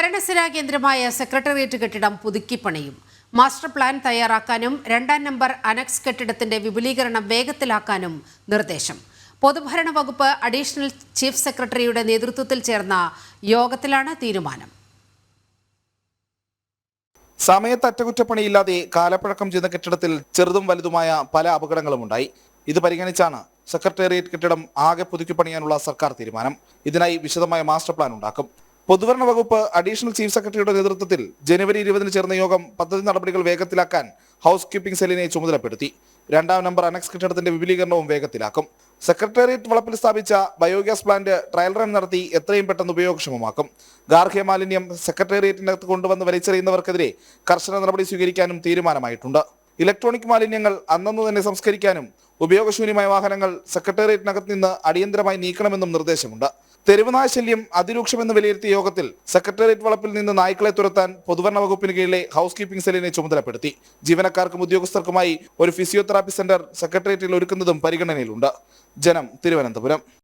ഭരണസിരാ കേന്ദ്രമായ സെക്രട്ടേറിയറ്റ് കെട്ടിടം പുതുക്കിപ്പണിയും master plan തയ്യാറാക്കാനും രണ്ടാം നമ്പർ അനക്സ് കെട്ടിടത്തിന്റെ വിപുലീകരണം വേഗത്തിലാക്കാനും നിർദ്ദേശം. പൊതുഭരണ വകുപ്പ് അഡീഷണൽ ചീഫ് സെക്രട്ടറിയുടെ നേതൃത്വത്തിൽ ചേർന്ന യോഗത്തിലാണ് തീരുമാനം. സമയത്ത് അറ്റകുറ്റപ്പണിയില്ലാതെ കാലപ്പഴക്കം ചെന്ന കെട്ടിടത്തിൽ ചെറുതും വലുതുമായ പല അപകടങ്ങളും ഉണ്ടായി ഇത് പരിഗണിച്ചാണ് സെക്രട്ടേറിയറ്റ് കെട്ടിടം ആകെ പുതുക്കി പണിയാനുള്ള സർക്കാർ തീരുമാനം. ഇതിനായി വിശദമായ മാസ്റ്റർ പ്ലാൻ ഉണ്ടാക്കും. പൊതുഭരണ വകുപ്പ് അഡീഷണൽ ചീഫ് സെക്രട്ടറിയുടെ നേതൃത്വത്തിൽ ജനുവരി ഇരുപതിന് ചേർന്ന യോഗം പദ്ധതി നടപടികൾ വേഗത്തിലാക്കാൻ ഹൗസ് കീപ്പിംഗ് സെല്ലിനെ ചുമതലപ്പെടുത്തി. രണ്ടാം നമ്പർ അനക്സ് കെട്ടിടത്തിന്റെ വിപുലീകരണവും വേഗത്തിലാക്കും. സെക്രട്ടേറിയറ്റ് വളപ്പിൽ സ്ഥാപിച്ച ബയോഗ്യാസ് പ്ലാന്റ് ട്രയൽ റൺ നടത്തി എത്രയും പെട്ടെന്ന് ഉപയോഗക്ഷമമാക്കും. ഗാർഹിക മാലിന്യം സെക്രട്ടേറിയറ്റിനകത്ത് കൊണ്ടുവന്ന് വലിച്ചെറിയുന്നവർക്കെതിരെ കർശന നടപടി സ്വീകരിക്കാനും തീരുമാനമായിട്ടുണ്ട്. ഇലക്ട്രോണിക് മാലിന്യങ്ങൾ അന്നന്ന് തന്നെ സംസ്കരിക്കാനും ഉപയോഗശൂന്യമായ വാഹനങ്ങൾ സെക്രട്ടേറിയറ്റിനകത്ത് നിന്ന് അടിയന്തരമായി നീക്കണമെന്നും നിർദ്ദേശമുണ്ട്. തെരുവ് നായ ശല്യം അതിരൂക്ഷമെന്ന് വിലയിരുത്തിയ യോഗത്തിൽ സെക്രട്ടേറിയറ്റ് വളപ്പിൽ നിന്ന് നായ്ക്കളെ തുരത്താൻ പൊതുഭരണ വകുപ്പിന് കീഴിലെ ഹൗസ് കീപ്പിംഗ് സെല്ലിനെ ചുമതലപ്പെടുത്തി. ജീവനക്കാർക്കും ഉദ്യോഗസ്ഥർക്കുമായി ഒരു ഫിസിയോതെറാപ്പി സെന്റർ സെക്രട്ടേറിയറ്റിൽ ഒരുക്കുന്നതും പരിഗണനയിലുണ്ട്. ജനം തിരുവനന്തപുരം.